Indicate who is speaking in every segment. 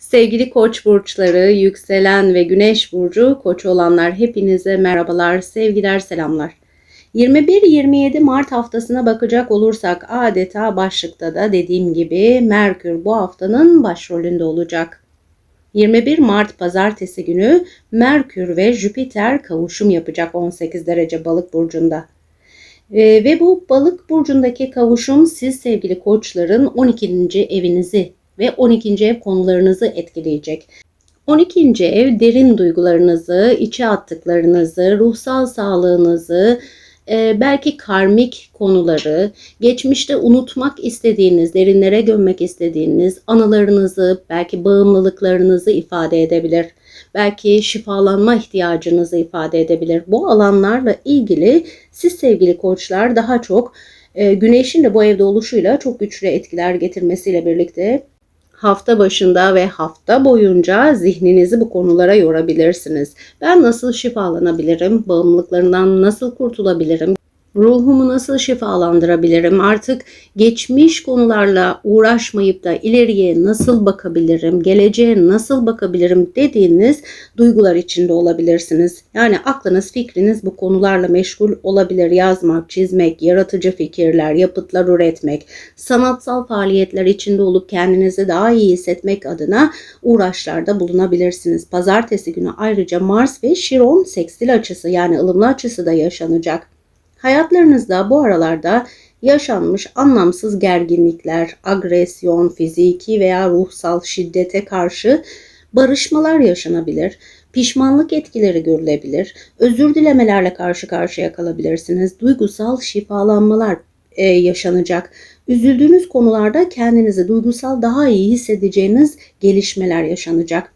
Speaker 1: Sevgili koç burçları, yükselen ve güneş burcu koç olanlar hepinize merhabalar, sevgiler, selamlar. 21-27 Mart haftasına bakacak olursak adeta başlıkta da dediğim gibi Merkür bu haftanın başrolünde olacak. 21 Mart pazartesi günü Merkür ve Jüpiter kavuşum yapacak 18 derece balık burcunda. Ee, ve bu balık burcundaki kavuşum siz sevgili koçların 12. evinizi ve 12. ev konularınızı etkileyecek. 12. ev derin duygularınızı, içe attıklarınızı, ruhsal sağlığınızı, e, belki karmik konuları, geçmişte unutmak istediğiniz, derinlere gömmek istediğiniz anılarınızı, belki bağımlılıklarınızı ifade edebilir. Belki şifalanma ihtiyacınızı ifade edebilir. Bu alanlarla ilgili siz sevgili koçlar daha çok e, güneşin de bu evde oluşuyla çok güçlü etkiler getirmesiyle birlikte hafta başında ve hafta boyunca zihninizi bu konulara yorabilirsiniz. Ben nasıl şifalanabilirim? Bağımlılıklarından nasıl kurtulabilirim? Ruhumu nasıl şifalandırabilirim? Artık geçmiş konularla uğraşmayıp da ileriye nasıl bakabilirim? Geleceğe nasıl bakabilirim dediğiniz duygular içinde olabilirsiniz. Yani aklınız, fikriniz bu konularla meşgul olabilir. Yazmak, çizmek, yaratıcı fikirler, yapıtlar üretmek, sanatsal faaliyetler içinde olup kendinizi daha iyi hissetmek adına uğraşlarda bulunabilirsiniz. Pazartesi günü ayrıca Mars ve Şiron sekstil açısı yani ılımlı açısı da yaşanacak. Hayatlarınızda bu aralarda yaşanmış anlamsız gerginlikler, agresyon, fiziki veya ruhsal şiddete karşı barışmalar yaşanabilir. Pişmanlık etkileri görülebilir. Özür dilemelerle karşı karşıya kalabilirsiniz. Duygusal şifalanmalar e, yaşanacak. Üzüldüğünüz konularda kendinizi duygusal daha iyi hissedeceğiniz gelişmeler yaşanacak.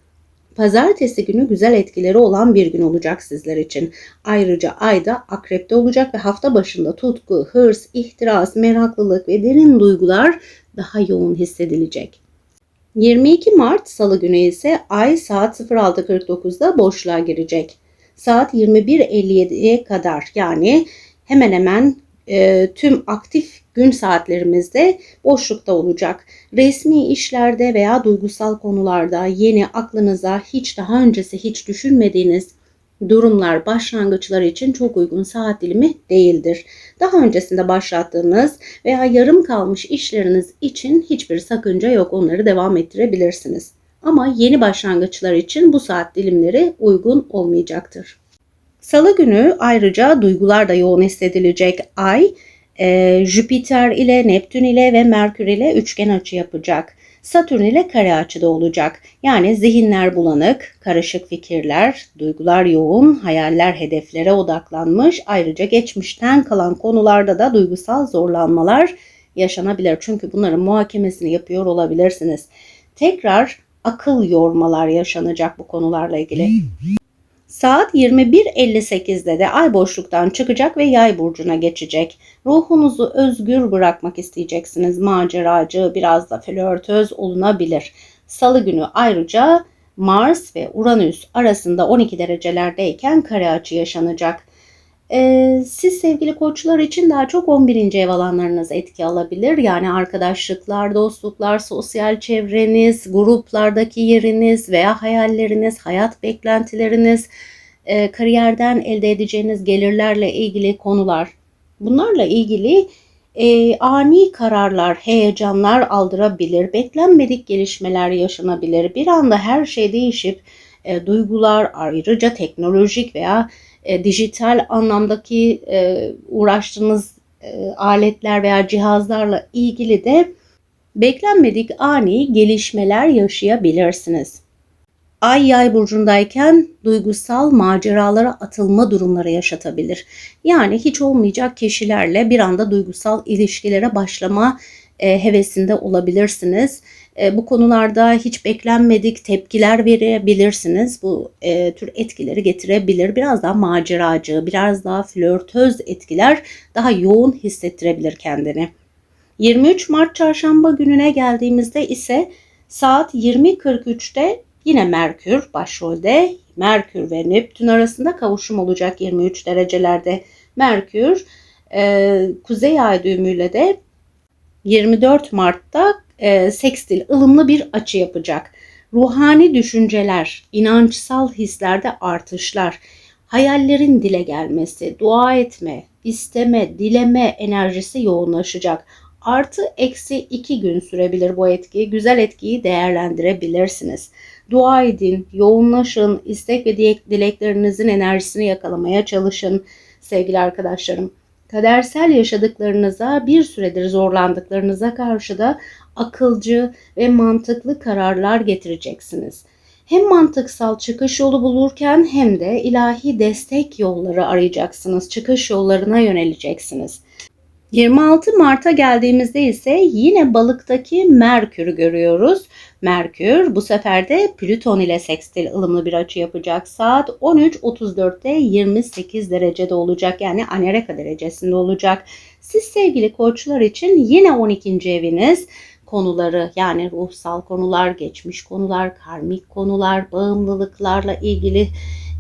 Speaker 1: Pazartesi günü güzel etkileri olan bir gün olacak sizler için. Ayrıca ayda akrepte olacak ve hafta başında tutku, hırs, ihtiras, meraklılık ve derin duygular daha yoğun hissedilecek. 22 Mart Salı günü ise ay saat 06.49'da boşluğa girecek. Saat 21.57'ye kadar yani hemen hemen e, tüm aktif gün saatlerimizde boşlukta olacak. Resmi işlerde veya duygusal konularda yeni aklınıza hiç daha öncesi hiç düşünmediğiniz durumlar başlangıçlar için çok uygun saat dilimi değildir. Daha öncesinde başlattığınız veya yarım kalmış işleriniz için hiçbir sakınca yok. Onları devam ettirebilirsiniz. Ama yeni başlangıçlar için bu saat dilimleri uygun olmayacaktır. Salı günü ayrıca duygular da yoğun hissedilecek ay e, Jüpiter ile Neptün ile ve Merkür ile üçgen açı yapacak. Satürn ile kare açıda olacak. Yani zihinler bulanık, karışık fikirler, duygular yoğun, hayaller hedeflere odaklanmış. Ayrıca geçmişten kalan konularda da duygusal zorlanmalar yaşanabilir. Çünkü bunların muhakemesini yapıyor olabilirsiniz. Tekrar akıl yormalar yaşanacak bu konularla ilgili. Saat 21.58'de de ay boşluktan çıkacak ve yay burcuna geçecek. Ruhunuzu özgür bırakmak isteyeceksiniz. Maceracı, biraz da flörtöz olunabilir. Salı günü ayrıca Mars ve Uranüs arasında 12 derecelerdeyken kare açı yaşanacak. Ee, siz sevgili koçlar için daha çok 11. ev alanlarınız etki alabilir. Yani arkadaşlıklar, dostluklar, sosyal çevreniz, gruplardaki yeriniz veya hayalleriniz, hayat beklentileriniz, e, kariyerden elde edeceğiniz gelirlerle ilgili konular. Bunlarla ilgili e, ani kararlar, heyecanlar aldırabilir, beklenmedik gelişmeler yaşanabilir. Bir anda her şey değişip e, duygular ayrıca teknolojik veya e, dijital anlamdaki e, uğraştığınız e, aletler veya cihazlarla ilgili de beklenmedik ani gelişmeler yaşayabilirsiniz. Ay yay burcundayken duygusal maceralara atılma durumları yaşatabilir. Yani hiç olmayacak kişilerle bir anda duygusal ilişkilere başlama e, hevesinde olabilirsiniz. E, bu konularda hiç beklenmedik tepkiler verebilirsiniz. Bu e, tür etkileri getirebilir. Biraz daha maceracı, biraz daha flörtöz etkiler daha yoğun hissettirebilir kendini. 23 Mart çarşamba gününe geldiğimizde ise saat 20.43'te yine Merkür başrolde. Merkür ve Neptün arasında kavuşum olacak 23 derecelerde. Merkür e, kuzey ay düğümüyle de 24 Mart'ta e, sekstil ılımlı bir açı yapacak. ruhani düşünceler, inançsal hislerde artışlar, hayallerin dile gelmesi, dua etme, isteme, dileme enerjisi yoğunlaşacak. Artı eksi iki gün sürebilir bu etki. Güzel etkiyi değerlendirebilirsiniz. Dua edin, yoğunlaşın, istek ve dileklerinizin enerjisini yakalamaya çalışın sevgili arkadaşlarım. Kadersel yaşadıklarınıza, bir süredir zorlandıklarınıza karşı da akılcı ve mantıklı kararlar getireceksiniz. Hem mantıksal çıkış yolu bulurken hem de ilahi destek yolları arayacaksınız. Çıkış yollarına yöneleceksiniz. 26 Mart'a geldiğimizde ise yine balıktaki Merkür'ü görüyoruz. Merkür bu sefer de Plüton ile sekstil ılımlı bir açı yapacak. Saat 13.34'te 28 derecede olacak. Yani Anereka derecesinde olacak. Siz sevgili koçlar için yine 12. eviniz konuları yani ruhsal konular, geçmiş konular, karmik konular, bağımlılıklarla ilgili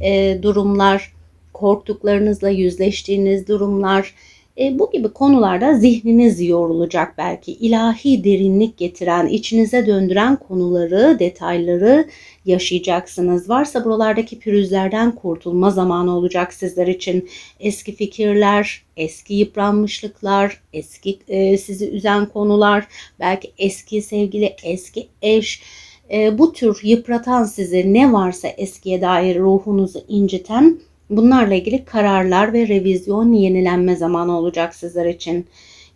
Speaker 1: e, durumlar, korktuklarınızla yüzleştiğiniz durumlar, e, bu gibi konularda zihniniz yorulacak belki. ilahi derinlik getiren, içinize döndüren konuları, detayları yaşayacaksınız. Varsa buralardaki pürüzlerden kurtulma zamanı olacak sizler için. Eski fikirler, eski yıpranmışlıklar, eski e, sizi üzen konular, belki eski sevgili, eski eş, e, bu tür yıpratan sizi ne varsa eskiye dair ruhunuzu inciten Bunlarla ilgili kararlar ve revizyon yenilenme zamanı olacak sizler için.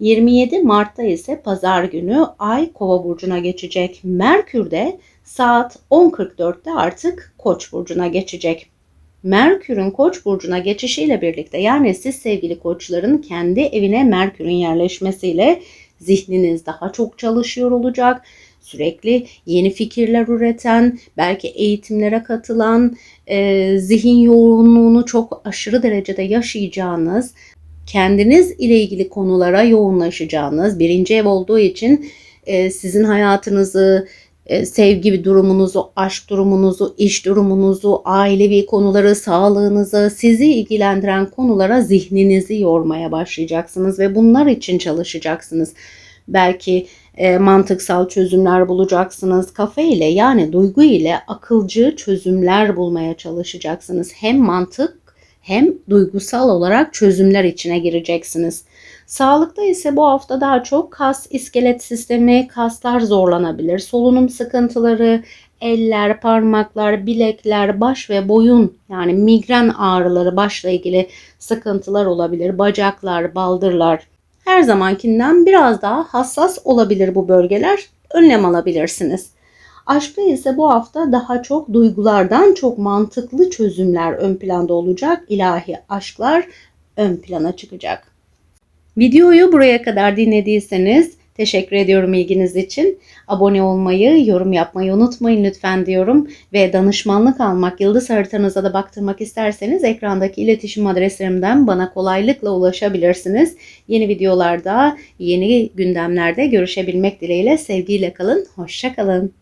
Speaker 1: 27 Mart'ta ise pazar günü Ay Kova burcuna geçecek. Merkür de saat 10.44'te artık Koç burcuna geçecek. Merkür'ün Koç burcuna geçişiyle birlikte yani siz sevgili koçların kendi evine Merkür'ün yerleşmesiyle zihniniz daha çok çalışıyor olacak sürekli yeni fikirler üreten, belki eğitimlere katılan, e, zihin yoğunluğunu çok aşırı derecede yaşayacağınız, kendiniz ile ilgili konulara yoğunlaşacağınız, birinci ev olduğu için e, sizin hayatınızı, e, sevgi durumunuzu, aşk durumunuzu, iş durumunuzu, ailevi konuları, sağlığınızı, sizi ilgilendiren konulara zihninizi yormaya başlayacaksınız ve bunlar için çalışacaksınız. Belki e, mantıksal çözümler bulacaksınız. Kafa ile yani duygu ile akılcı çözümler bulmaya çalışacaksınız. Hem mantık hem duygusal olarak çözümler içine gireceksiniz. Sağlıkta ise bu hafta daha çok kas, iskelet sistemi, kaslar zorlanabilir. Solunum sıkıntıları, eller, parmaklar, bilekler, baş ve boyun yani migren ağrıları başla ilgili sıkıntılar olabilir. Bacaklar, baldırlar, her zamankinden biraz daha hassas olabilir bu bölgeler. Önlem alabilirsiniz. Aşkta ise bu hafta daha çok duygulardan çok mantıklı çözümler ön planda olacak. İlahi aşklar ön plana çıkacak. Videoyu buraya kadar dinlediyseniz Teşekkür ediyorum ilginiz için. Abone olmayı, yorum yapmayı unutmayın lütfen diyorum. Ve danışmanlık almak, yıldız haritanıza da baktırmak isterseniz ekrandaki iletişim adreslerimden bana kolaylıkla ulaşabilirsiniz. Yeni videolarda, yeni gündemlerde görüşebilmek dileğiyle sevgiyle kalın, hoşça kalın.